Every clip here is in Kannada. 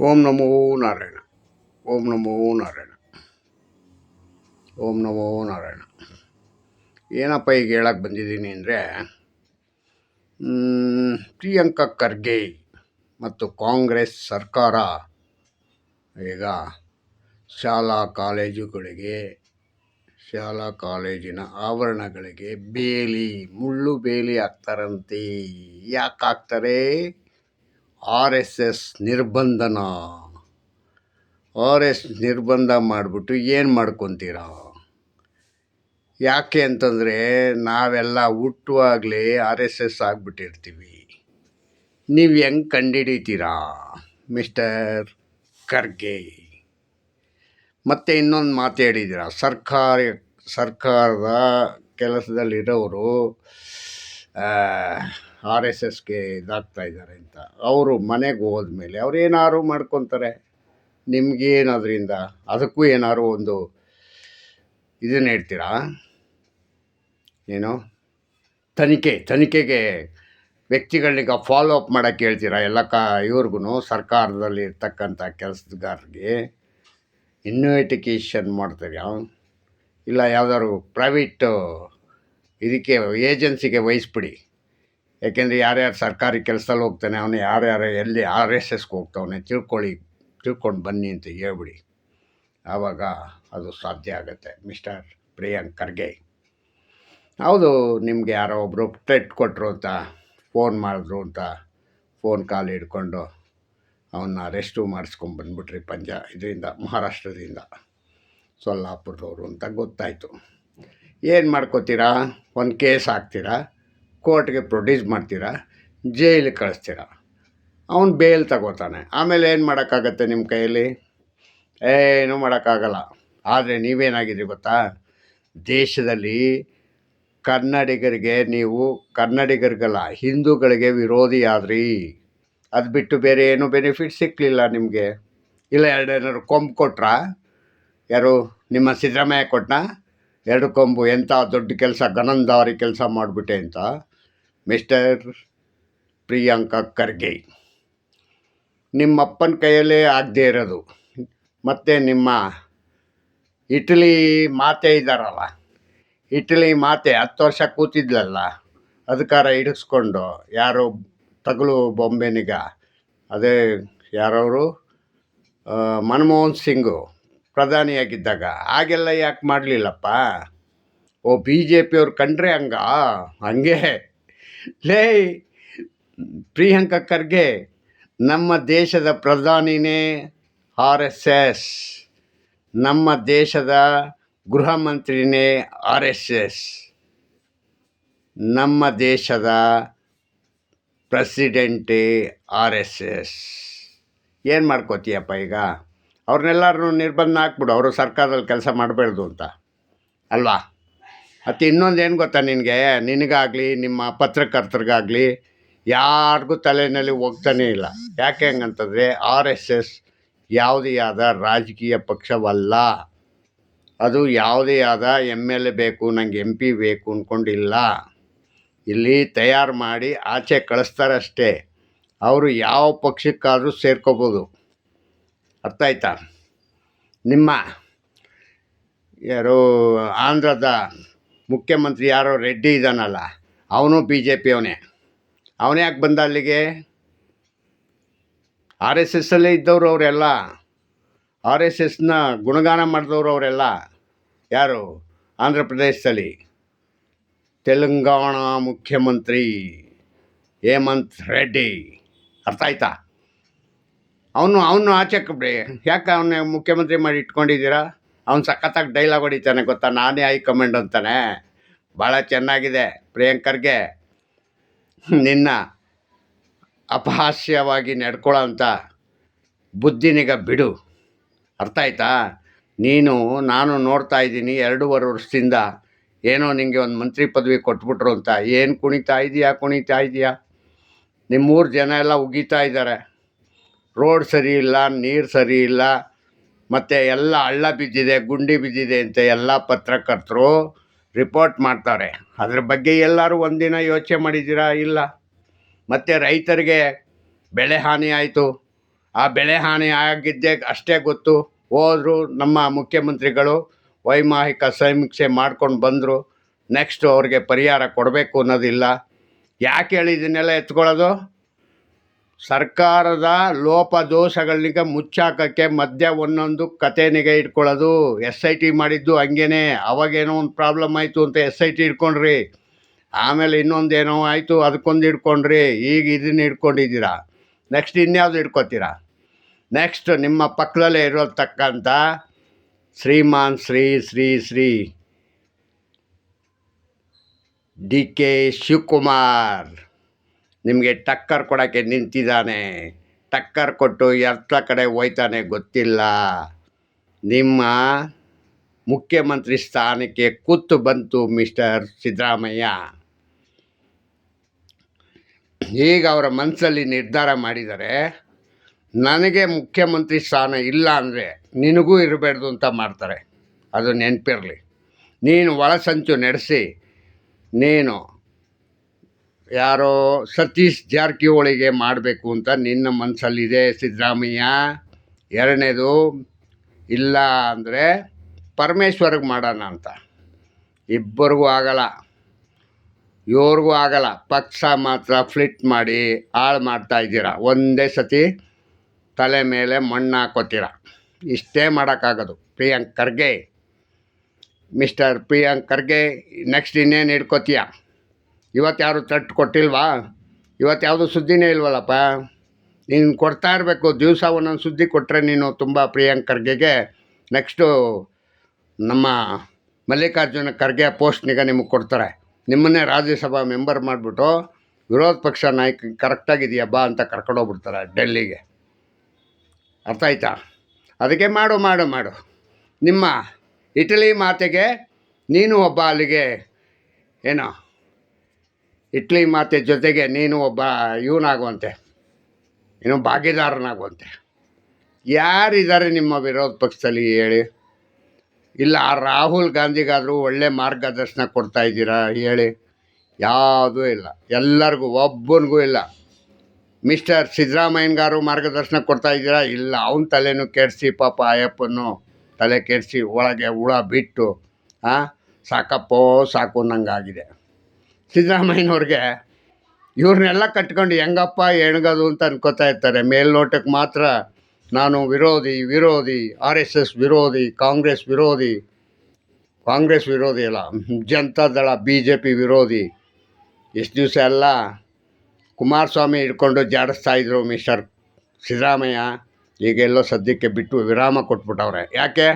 ಓಂ ನಮೋ ನಾರಾಯಣ. ಓಂ ನಮೋ ನಾರಾಯಣ. ಓಂ ನಮೋ ನಾರಾಯಣ. ಏನಪ್ಪ ಈಗ ಹೇಳಕ್ಕೆ ಬಂದಿದ್ದೀನಿ ಅಂದರೆ ಪ್ರಿಯಾಂಕಾ ಖರ್ಗೆ ಮತ್ತು ಕಾಂಗ್ರೆಸ್ ಸರ್ಕಾರ ಈಗ ಶಾಲಾ ಕಾಲೇಜುಗಳಿಗೆ, ಶಾಲಾ ಕಾಲೇಜಿನ ಆವರಣಗಳಿಗೆ ಬೇಲಿ, ಮುಳ್ಳು ಬೇಲಿ ಹಾಕ್ತಾರಂತೆ. ಯಾಕೆ ಹಾಕ್ತಾರೆ? ಆರ್ ಎಸ್ ಎಸ್ ನಿರ್ಬಂಧನ? ಆರ್ ಎಸ್ ನಿರ್ಬಂಧ ಮಾಡಿಬಿಟ್ಟು ಏನು ಮಾಡ್ಕೊತೀರಾ? ಯಾಕೆ ಅಂತಂದರೆ ನಾವೆಲ್ಲ ಹುಟ್ಟುವಾಗಲೇ ಆರ್ ಎಸ್ ಎಸ್ ಆಗಿಬಿಟ್ಟಿರ್ತೀವಿ. ನೀವು ಹೆಂಗೆ ಕಂಡುಹಿಡಿತೀರಾ ಮಿಸ್ಟರ್ ಖರ್ಗೆ? ಮತ್ತು ಇನ್ನೊಂದು ಮಾತು ಹೇಳಿದ್ದೀರ ಸರ್ಕಾರ, ಸರ್ಕಾರದ ಕೆಲಸದಲ್ಲಿರೋರು ಆರ್ ಎಸ್ ಎಸ್ಗೆ ಇದಾಗ್ತಾ ಇದ್ದಾರೆ ಅಂತ. ಅವರು ಮನೆಗೆ ಹೋದ್ಮೇಲೆ ಅವ್ರು ಏನಾದ್ರು ಮಾಡ್ಕೊತಾರೆ. ನಿಮ್ಗೇನು ಅದರಿಂದ ಅದಕ್ಕೂ ಏನಾದ್ರು ಒಂದು ಇದನ್ನು ಹೇಳ್ತೀರಾ? ಏನು? ತನಿಖೆ, ತನಿಖೆಗೆ ವ್ಯಕ್ತಿಗಳನ್ನೀಗ ಫಾಲೋ ಅಪ್ ಮಾಡೋಕ್ಕೆ ಹೇಳ್ತೀರಾ? ಎಲ್ಲ ಕ ಇವ್ರಿಗೂ ಸರ್ಕಾರದಲ್ಲಿ ಇರ್ತಕ್ಕಂಥ ಕೆಲಸಗಾರರಿಗೆ ಇನ್ವೆಟಿಕೇಷನ್ ಮಾಡ್ತೀರಾ? ಇಲ್ಲ ಯಾವ್ದಾದ್ರು ಪ್ರೈವೇಟು ಇದಕ್ಕೆ, ಏಜೆನ್ಸಿಗೆ ವಹಿಸ್ಬಿಡಿ. ಯಾಕೆಂದರೆ ಯಾರ್ಯಾರು ಸರ್ಕಾರಿ ಕೆಲಸದಲ್ಲಿ ಹೋಗ್ತಾನೆ, ಅವನು ಯಾರ್ಯಾರು ಎಲ್ಲಿ ಆರ್ ಎಸ್ ಎಸ್ಗೆ ಹೋಗ್ತಾವನೆ ತಿಳ್ಕೊಳ್ಳಿ, ತಿಳ್ಕೊಂಡು ಬನ್ನಿ ಅಂತ ಹೇಳ್ಬಿಡಿ. ಆವಾಗ ಅದು ಸಾಧ್ಯ ಆಗುತ್ತೆ. ಮಿಸ್ಟರ್ ಪ್ರಿಯಾಂಕ್ ಖರ್ಗೆ. ಹೌದು, ನಿಮಗೆ ಯಾರೋ ಒಬ್ಬರು ಟ್ರೆಟ್ ಕೊಟ್ಟರು ಅಂತ, ಫೋನ್ ಮಾಡಿದ್ರು ಅಂತ, ಫೋನ್ ಕಾಲ್ ಹಿಡ್ಕೊಂಡು ಅವನ್ನ ಅರೆಸ್ಟು ಮಾಡಿಸ್ಕೊಂಬಂದ್ಬಿಟ್ರಿ ಪಂಜಾ. ಇದರಿಂದ, ಮಹಾರಾಷ್ಟ್ರದಿಂದ, ಸೊಲ್ಲಾಪುರದವರು ಅಂತ ಗೊತ್ತಾಯಿತು. ಏನು ಮಾಡ್ಕೋತೀರಾ? ಒಂದು ಕೇಸ್ ಹಾಕ್ತೀರಾ? ಕೋರ್ಟ್ಗೆ ಪ್ರೊಡ್ಯೂಸ್ ಮಾಡ್ತೀರಾ? ಜೈಲಿಗೆ ಕಳಿಸ್ತೀರಾ? ಅವನು ಬೇಲ್ ತಗೋತಾನೆ. ಆಮೇಲೆ ಏನು ಮಾಡೋಕ್ಕಾಗತ್ತೆ ನಿಮ್ಮ ಕೈಯಲ್ಲಿ? ಏನು ಮಾಡೋಕ್ಕಾಗಲ್ಲ. ಆದರೆ ನೀವೇನಾಗಿದ್ರಿ ಗೊತ್ತಾ? ದೇಶದಲ್ಲಿ ಕನ್ನಡಿಗರಿಗೆ ನೀವು, ಕನ್ನಡಿಗರಿಗಲ್ಲ, ಹಿಂದೂಗಳಿಗೆ ವಿರೋಧಿ ಆದ್ರಿ ಅದು ಬಿಟ್ಟು ಬೇರೆ ಏನೂ ಬೆನಿಫಿಟ್ ಸಿಕ್ಕಲಿಲ್ಲ ನಿಮಗೆ? ಇಲ್ಲ ಎರಡೇನಾದ್ರು ಕೊಂಬು ಕೊಟ್ರಾ? ಯಾರು, ನಿಮ್ಮ ಸಿದ್ದರಾಮಯ್ಯ ಕೊಟ್ಟನಾ ಎರಡು ಕೊಂಬು ಎಂಥ ದೊಡ್ಡ ಕೆಲಸ, ಗನಂದಾರಿ ಕೆಲಸ ಮಾಡಿಬಿಟ್ಟೆ ಅಂತ ಮಿಸ್ಟರ್ ಪ್ರಿಯಾಂಕಾ ಖರ್ಗೆ. ನಿಮ್ಮಪ್ಪನ ಕೈಯಲ್ಲೇ ಆಗದೇ ಇರೋದು. ಮತ್ತು ನಿಮ್ಮ ಇಟಲಿ ಮಾತೆ ಇದ್ದಾರಲ್ಲ ಇಟಲಿ ಮಾತೆ ಹತ್ತು ವರ್ಷ ಕೂತಿದ್ಲಲ್ಲ, ಅಧಿಕಾರ ಹಿಡಿಸ್ಕೊಂಡು ಯಾರು ತಗಲು ಬೊಂಬೆನಿಗ, ಅದೇ ಯಾರವರು? ಮನಮೋಹನ್ ಸಿಂಗು. ಪ್ರಧಾನಿಯಾಗಿದ್ದಾಗ. ಹಾಗೆಲ್ಲ ಯಾಕೆ ಮಾಡಲಿಲ್ಲಪ್ಪ? ಓ ಬಿ ಜೆ ಪಿಯವ್ರು ಕಂಡ್ರೆ ಹಂಗ? ಹಂಗೆ. ಲೇ, ಪ್ರಿಯಾಂಕ ಖರ್ಗೆ ನಮ್ಮ ದೇಶದ ಪ್ರಧಾನಿನೇ ಆರ್ ಎಸ್ ಎಸ್. ನಮ್ಮ ದೇಶದ ಗೃಹ ಮಂತ್ರಿನೇ ಆರ್ ಎಸ್ ಎಸ್. ನಮ್ಮ ದೇಶದ ಪ್ರೆಸಿಡೆಂಟೇ ಆರ್ ಎಸ್ ಎಸ್. ಏನು ಮಾಡ್ಕೋತೀಯಪ್ಪ ಈಗ? ಅವ್ರನ್ನೆಲ್ಲರನ್ನೂ ನಿರ್ಬಂಧ ಹಾಕ್ಬಿಡು, ಅವರು ಸರ್ಕಾರದಲ್ಲಿ ಕೆಲಸ ಮಾಡಬಾರ್ದು ಅಂತ. ಅಲ್ವಾ? ಮತ್ತು ಇನ್ನೊಂದು ಏನು ಗೊತ್ತಾ ನಿನಗೆ? ನಿನಗಾಗಲಿ, ನಿಮ್ಮ ಪತ್ರಕರ್ತರಿಗಾಗಲಿ, ಯಾರಿಗೂ ತಲೆಯಲ್ಲಿ ಹೋಗ್ತಾನೇ ಇಲ್ಲ. ಯಾಕೆ ಹಂಗಂತಂದರೆ ಆರ್ ಎಸ್ ಎಸ್ ಯಾವುದೇ ಆದ ರಾಜಕೀಯ ಪಕ್ಷವಲ್ಲ. ಅದು ಯಾವುದೇ ಆದ ಎಂ ಎಲ್ ಎ ಬೇಕು, ನಂಗೆ ಎಂ ಪಿ ಬೇಕು ಅಂದ್ಕೊಂಡಿಲ್ಲ ಇಲ್ಲಿ ತಯಾರು ಮಾಡಿ ಆಚೆ ಕಳಿಸ್ತಾರಷ್ಟೇ. ಅವರು ಯಾವ ಪಕ್ಷಕ್ಕಾದರೂ ಸೇರ್ಕೋಬೋದು. ಅರ್ಥ ಆಯ್ತಾ ನಿಮ್ಮ ಯಾರು ಆಂಧ್ರದ ಮುಖ್ಯಮಂತ್ರಿ ಯಾರೋ ರೆಡ್ಡಿ ಇದ್ದಾನಲ್ಲ ಅವನು ಬಿ ಜೆ ಪಿ ಅವನೇ ಯಾಕೆ ಬಂದ ಅಲ್ಲಿಗೆ? ಆರ್ ಎಸ್ ಎಸ್ಸಲ್ಲೇ ಇದ್ದವರು ಅವರೆಲ್ಲ. ಆರ್ ಎಸ್ ಎಸ್ನ ಗುಣಗಾನ ಮಾಡಿದವರು ಅವರೆಲ್ಲ. ಯಾರು? ಆಂಧ್ರ ಪ್ರದೇಶದಲ್ಲಿ. ತೆಲಂಗಾಣ ಮುಖ್ಯಮಂತ್ರಿ ಹೇಮಂತ್ ರೆಡ್ಡಿ. ಅರ್ಥ ಆಯ್ತಾ ಅವನು ಅವನು ಆಚೆಕ್ಕೆ ಬಿಡಿ ಯಾಕೆ ಅವನ್ನ ಮುಖ್ಯಮಂತ್ರಿ ಮಾಡಿ ಇಟ್ಕೊಂಡಿದ್ದೀರಾ? ಅವ್ನು ಸಖತ್ತಾಗಿ ಡೈಲಾಗ್ ಹೊಡಿತಾನೆ ಗೊತ್ತಾ? ನಾನೇ ಹೈಕಮಾಂಡ್ ಅಂತಾನೆ. ಭಾಳ ಚೆನ್ನಾಗಿದೆ. ಪ್ರಿಯಾಂಕರ್ಗೆ ನಿನ್ನ ಅಪಹಾಸ್ಯವಾಗಿ ನಡ್ಕೊಳ್ಳೋ ಅಂಥ ಬುದ್ಧಿನಿಗ ಬಿಡು. ಅರ್ಥ ಆಯ್ತಾ? ನೀನು, ನಾನು ನೋಡ್ತಾ ಇದ್ದೀನಿ, ಎರಡೂವರೆ ವರ್ಷದಿಂದ ಏನೋ ನಿನಗೆ ಒಂದು ಮಂತ್ರಿ ಪದವಿ ಕೊಟ್ಬಿಟ್ರು ಅಂತ. ಏನು ಕುಣಿತಾ ಇದೆಯಾ ಕುಣಿತಾ ಇದೆಯಾ? ನಿಮ್ಮೂರು ಜನ ಎಲ್ಲ ಉಗಿತಾ ಇದ್ದಾರೆ. ರೋಡ್ ಸರಿ ಇಲ್ಲ, ನೀರು ಸರಿ ಇಲ್ಲ, ಮತ್ತು ಎಲ್ಲ ಹಳ್ಳ ಬಿದ್ದಿದೆ, ಗುಂಡಿ ಬಿದ್ದಿದೆ ಅಂತ ಎಲ್ಲ ಪತ್ರಕರ್ತರು ರಿಪೋರ್ಟ್ ಮಾಡ್ತಾರೆ. ಅದ್ರ ಬಗ್ಗೆ ಎಲ್ಲರೂ ಒಂದಿನ ಯೋಚನೆ ಮಾಡಿದ್ದೀರಾ? ಇಲ್ಲ. ಮತ್ತು ರೈತರಿಗೆ ಬೆಳೆ ಹಾನಿ ಆಯಿತು. ಆ ಬೆಳೆ ಹಾನಿ ಆಗಿದ್ದೇ ಅಷ್ಟೇ ಗೊತ್ತು. ಹೋದರು ನಮ್ಮ ಮುಖ್ಯಮಂತ್ರಿಗಳು ವೈಮಾಹಿಕ ಸಮೀಕ್ಷೆ ಮಾಡ್ಕೊಂಡು ಬಂದರು. ನೆಕ್ಸ್ಟು ಅವ್ರಿಗೆ ಪರಿಹಾರ ಕೊಡಬೇಕು ಅನ್ನೋದಿಲ್ಲ. ಯಾಕೆ ಹೇಳಿ ಇದನ್ನೆಲ್ಲ ಎತ್ಕೊಳ್ಳೋದು? ಸರ್ಕಾರದ ಲೋಪದೋಷಗಳಿಗೆ ಮುಚ್ಚಾಕಕ್ಕೆ ಮಧ್ಯ ಒಂದೊಂದು ಕತೆನಿಗೆ ಇಟ್ಕೊಳ್ಳೋದು. ಎಸ್ ಐ ಟಿ ಮಾಡಿದ್ದು ಹಂಗೇನೆ. ಅವಾಗೇನೋ ಒಂದು ಪ್ರಾಬ್ಲಮ್ ಆಯಿತು ಅಂತ ಎಸ್ ಐ ಟಿ ಇಟ್ಕೊಂಡ್ರಿ. ಆಮೇಲೆ ಇನ್ನೊಂದೇನೋ ಆಯಿತು ಅದಕ್ಕೊಂದು ಇಟ್ಕೊಂಡ್ರಿ. ಈಗ ಇದನ್ನ ಇಟ್ಕೊಂಡಿದ್ದೀರಾ? ನೆಕ್ಸ್ಟ್ ಇನ್ಯಾವುದು ಇಟ್ಕೊತೀರಾ? ನೆಕ್ಸ್ಟ್ ನಿಮ್ಮ ಪಕ್ಕದಲ್ಲೇ ಇರೋತಕ್ಕಂಥ ಶ್ರೀಮಾನ್ ಶ್ರೀ ಶ್ರೀ ಶ್ರೀ ಡಿ ಕೆ ಶಿವಕುಮಾರ್. ನಿಮಗೆ ಟಕ್ಕರ್ ಕೊಡೋಕ್ಕೆ ನಿಂತಿದ್ದಾನೆ. ಟಕ್ಕರ್ ಕೊಟ್ಟು ಎತ್ತ ಕಡೆ ಹೋಯ್ತಾನೆ, ಗೊತ್ತಿಲ್ಲ. ನಿಮ್ಮ ಮುಖ್ಯಮಂತ್ರಿ ಸ್ಥಾನಕ್ಕೆ ಕೂತು ಬಂತು ಮಿಸ್ಟರ್ ಸಿದ್ದರಾಮಯ್ಯ. ಈಗ ಅವರ ಮನಸ್ಸಲ್ಲಿ ನಿರ್ಧಾರ ಮಾಡಿದರೆ, ನನಗೆ ಮುಖ್ಯಮಂತ್ರಿ ಸ್ಥಾನ ಇಲ್ಲ ಅಂದರೆ ನಿನಗೂ ಇರಬಾರ್ದು ಅಂತ ಮಾಡ್ತಾರೆ. ಅದು ನೆನಪಿರಲಿ. ನೀನು ಒಳಸಂಚು ನಡೆಸಿ, ನೀನು ಯಾರೋ ಸತೀಶ್ ಜಾರಕಿಹೊಳಿಗೆ ಮಾಡಬೇಕು ಅಂತ ನಿನ್ನ ಮನಸ್ಸಲ್ಲಿದೆ ಸಿದ್ದರಾಮಯ್ಯ. ಎರಡನೇದು, ಇಲ್ಲ ಅಂದರೆ ಪರಮೇಶ್ವರ್ಗೆ ಮಾಡೋಣ ಅಂತ. ಇಬ್ಬರಿಗೂ ಆಗಲ್ಲ. ಇವ್ರಿಗೂ ಆಗಲ್ಲ. ಪಕ್ಷ ಮಾತ್ರ ಫ್ಲಿಟ್ ಮಾಡಿ ಹಾಳು ಮಾಡ್ತಾ ಇದ್ದೀರ? ಒಂದೇ ಸತಿ ತಲೆ ಮೇಲೆ ಮಣ್ಣು ಹಾಕೋತೀರ? ಇಷ್ಟೇ ಮಾಡೋಕ್ಕಾಗೋದು. ಪ್ರಿಯಾಂಕ್ ಖರ್ಗೆ. ಮಿಸ್ಟರ್ ಪ್ರಿಯಾಂಕ್ ಖರ್ಗೆ, ನೆಕ್ಸ್ಟ್ ಇನ್ನೇನು ಹಿಡ್ಕೋತೀಯ? ಇವತ್ತು ಯಾರು ತಟ್ಟು ಕೊಟ್ಟಿಲ್ವಾ? ಇವತ್ತು ಯಾವುದೂ ಸುದ್ದಿನೇ ಇಲ್ವಲ್ಲಪ್ಪ? ನೀನು ಕೊಡ್ತಾ ಇರಬೇಕು. ದಿವಸ ಒಂದೊಂದು ಸುದ್ದಿ ಕೊಟ್ಟರೆ ನೀನು ತುಂಬ ಪ್ರಿಯಾಂಕ್ ಖರ್ಗೆಗೆ ನೆಕ್ಸ್ಟು ನಮ್ಮ ಮಲ್ಲಿಕಾರ್ಜುನ ಖರ್ಗೆ ಪೋಸ್ಟ್ನಿಗೆ ನಿಮಗೆ ಕೊಡ್ತಾರೆ. ನಿಮ್ಮನ್ನೇ ರಾಜ್ಯಸಭಾ ಮೆಂಬರ್ ಮಾಡಿಬಿಟ್ಟು ವಿರೋಧ ಪಕ್ಷ ನಾಯಕ ಕರೆಕ್ಟಾಗಿದೆಯಾ ಬಾ ಅಂತ ಕರ್ಕೊಂಡೋಗ್ಬಿಡ್ತಾರೆ ಡೆಲ್ಲಿಗೆ. ಅರ್ಥ ಆಯ್ತಾ? ಅದಕ್ಕೆ ಮಾಡು ಮಾಡು ಮಾಡು. ನಿಮ್ಮ ಇಟಲಿ ಮಾತೆಗೆ ನೀನು ಒಬ್ಬ ಅಲ್ಲಿಗೆ ಏನೋ ಇಟ್ಲಿ ಮಾತೆ ಜೊತೆಗೆ ನೀನು ಒಬ್ಬ ಇವನಾಗುವಂತೆ ಏನು ಭಾಗಿದಾರನಾಗುವಂತೆ ಯಾರಿದ್ದಾರೆ ನಿಮ್ಮ ವಿರೋಧ ಪಕ್ಷದಲ್ಲಿ ಹೇಳಿ? ಇಲ್ಲ ಆ ರಾಹುಲ್ ಗಾಂಧಿಗಾದರೂ ಒಳ್ಳೆ ಮಾರ್ಗದರ್ಶನ ಕೊಡ್ತಾ ಇದ್ದೀರಾ ಹೇಳಿ? ಯಾವುದೂ ಇಲ್ಲ. ಎಲ್ಲರಿಗೂ, ಒಬ್ಬನಿಗೂ ಇಲ್ಲ. ಮಿಸ್ಟರ್ ಸಿದ್ದರಾಮಯ್ಯನಗಾರು ಮಾರ್ಗದರ್ಶನ ಕೊಡ್ತಾ ಇದ್ದೀರಾ? ಇಲ್ಲ, ಅವನ ತಲೆನೂ ಕೆಡಿಸಿ ಪಾಪ ಅಯ್ಯಪ್ಪನ್ನು ತಲೆ ಕೆಡಿಸಿ ಒಳಗೆ ಹುಳ ಬಿಟ್ಟು ಹಾಂ ಸಾಕಪ್ಪೋ ಸಾಕು ಅನ್ನಂಗಾಗಿದೆ. ಸಿದ್ದರಾಮಯ್ಯನವ್ರಿಗೆ ಇವ್ರನ್ನೆಲ್ಲ ಕಟ್ಕೊಂಡು ಹೆಂಗಪ್ಪ ಹೆಣ್ಗದು ಅಂತ ಅನ್ಕೋತಾ ಇರ್ತಾರೆ. ಮೇಲ್ನೋಟಕ್ಕೆ ಮಾತ್ರ ನಾನು ವಿರೋಧಿ ವಿರೋಧಿ, ಆರ್ ಎಸ್ ಎಸ್ ವಿರೋಧಿ, ಕಾಂಗ್ರೆಸ್ ವಿರೋಧಿ ಕಾಂಗ್ರೆಸ್ ವಿರೋಧಿ ಅಲ್ಲ ಜನತಾದಳ ಬಿ ಜೆ ಪಿ ವಿರೋಧಿ. ಎಷ್ಟು ದಿವಸ ಎಲ್ಲ ಕುಮಾರಸ್ವಾಮಿ ಹಿಡ್ಕೊಂಡು ಜಾಡಿಸ್ತಾ ಇದ್ರು ಮಿಸ್ಟರ್ ಸಿದ್ದರಾಮಯ್ಯ. ಈಗೆಲ್ಲೋ ಸದ್ಯಕ್ಕೆ ಬಿಟ್ಟು ವಿರಾಮ ಕೊಟ್ಬಿಟ್ಟವ್ರೆ. ಯಾಕೆ?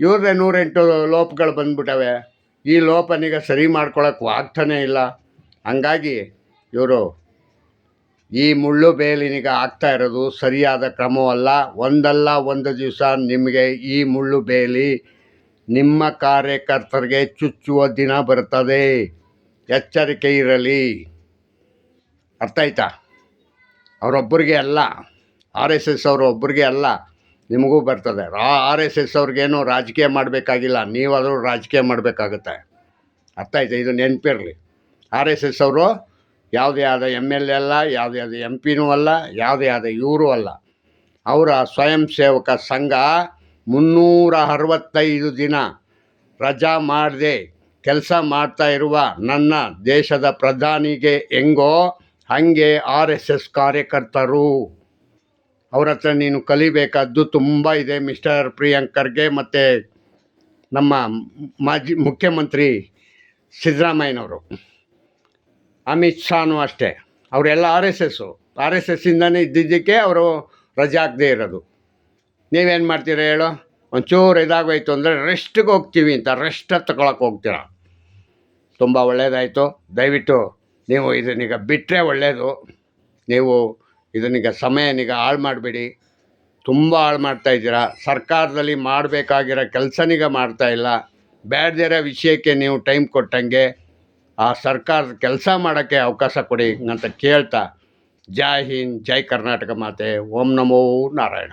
ಇವ್ರದ್ದೇ ನೂರೆಂಟು ಲೋಪಗಳು ಬಂದ್ಬಿಟ್ಟವೆ. ಈ ಲೋಪನೀಗ ಸರಿ ಮಾಡ್ಕೊಳಕ್ಕೆ ಆಗ್ತಾನೇ ಇಲ್ಲ. ಹಂಗಾಗಿ ಇವರು ಈ ಮುಳ್ಳು ಬೇಲಿನಿಗೆ ಆಗ್ತಾ ಇರೋದು ಸರಿಯಾದ ಕ್ರಮವಲ್ಲ. ಒಂದಲ್ಲ ಒಂದು ದಿವಸ ನಿಮಗೆ ಈ ಮುಳ್ಳು ಬೇಲಿ ನಿಮ್ಮ ಕಾರ್ಯಕರ್ತರಿಗೆ ಚುಚ್ಚುವ ದಿನ ಬರ್ತದೆ ಎಚ್ಚರಿಕೆ ಇರಲಿ. ಅರ್ಥ ಆಯ್ತಾ? ಅವರೊಬ್ಬರಿಗೆ ಅಲ್ಲ. ಆರ್ ಎಸ್ ಎಸ್ ಅವರು ಒಬ್ಬರಿಗೆ ಅಲ್ಲ. ನಿಮಗೂ ಬರ್ತದೆ. ರಾ ಆರ್ ಎಸ್ ಎಸ್ ಅವ್ರಿಗೇನು ರಾಜಕೀಯ ಮಾಡಬೇಕಾಗಿಲ್ಲ. ನೀವಾದರೂ ರಾಜಕೀಯ ಮಾಡಬೇಕಾಗುತ್ತೆ. ಅರ್ಥ ಆಯ್ತಾ? ಇದು ನೆನಪಿರಲಿ. ಆರ್ ಎಸ್ ಎಸ್ ಅವರು ಯಾವುದೇ ಆದ ಎಂ ಎಲ್ ಎ ಅಲ್ಲ, ಯಾವುದೇ ಆದ ಎಂ ಪಿನೂ ಅಲ್ಲ, ಯಾವುದೇ ಆದ ಇವರೂ ಅಲ್ಲ. ಅವರ ಸ್ವಯಂ ಸೇವಕ ಸಂಘ ಮುನ್ನೂರ ಅರವತ್ತೈದು ದಿನ ರಜಾ ಮಾಡದೆ ಕೆಲಸ ಮಾಡ್ತಾ ಇರುವ ನನ್ನ ದೇಶದ ಪ್ರಧಾನಿಗೆ ಹೆಂಗೋ ಹಾಗೆ ಆರ್ ಎಸ್ ಎಸ್ ಕಾರ್ಯಕರ್ತರು. ಅವ್ರ ಹತ್ರ ನೀನು ಕಲಿಬೇಕಾದ್ದು ತುಂಬ ಇದೆ. ಮಿಸ್ಟರ್ ಪ್ರಿಯಾಂಕರ್ಗೆ ಮತ್ತು ನಮ್ಮ ಮಾಜಿ ಮುಖ್ಯಮಂತ್ರಿ ಸಿದ್ದರಾಮಯ್ಯನವರು. ಅಮಿತ್ ಶಾನು ಅಷ್ಟೇ. ಅವರೆಲ್ಲ R S S. R S ಎಸ್ಸಿಂದನೇ ಇದ್ದಿದ್ದಕ್ಕೆ ಅವರು ರಜೆ ಹಾಕದೇ ಇರೋದು. ನೀವೇನು ಮಾಡ್ತೀರ ಹೇಳು? ಒಂಚೂರು ಇದಾಗೋಯ್ತು ಅಂದರೆ ರೆಸ್ಟ್ಗೆ ಹೋಗ್ತೀವಿ ಅಂತ. ರೆಸ್ಟ್ ತಗೊಳಕ್ಕೆ ಹೋಗ್ತೀರ? ತುಂಬ ಒಳ್ಳೆಯದಾಯಿತು ದಯವಿಟ್ಟು ನೀವು ಇದನ್ನೀಗ ಬಿಟ್ಟರೆ ಒಳ್ಳೆಯದು ನೀವು ಇದನ್ನೀಗ ಸಮಯನೀಗ ಹಾಳು ಮಾಡಬೇಡಿ. ತುಂಬ ಹಾಳು ಮಾಡ್ತಾ ಇದ್ದೀರಾ. ಸರ್ಕಾರದಲ್ಲಿ ಮಾಡಬೇಕಾಗಿರೋ ಕೆಲಸನೀಗ ಮಾಡ್ತಾ ಇಲ್ಲ. ಬೇಡದಿರೋ ವಿಷಯಕ್ಕೆ ನೀವು ಟೈಮ್ ಕೊಟ್ಟಂಗೆ ಆ ಸರ್ಕಾರದ ಕೆಲಸ ಮಾಡೋಕ್ಕೆ ಅವಕಾಶ ಕೊಡಿ ಅಂತ ಕೇಳ್ತಾ. ಜೈ ಹಿಂದ್, ಜೈ ಕರ್ನಾಟಕ ಮಾತೆ. ಓಂ ನಮೋ ನಾರಾಯಣ.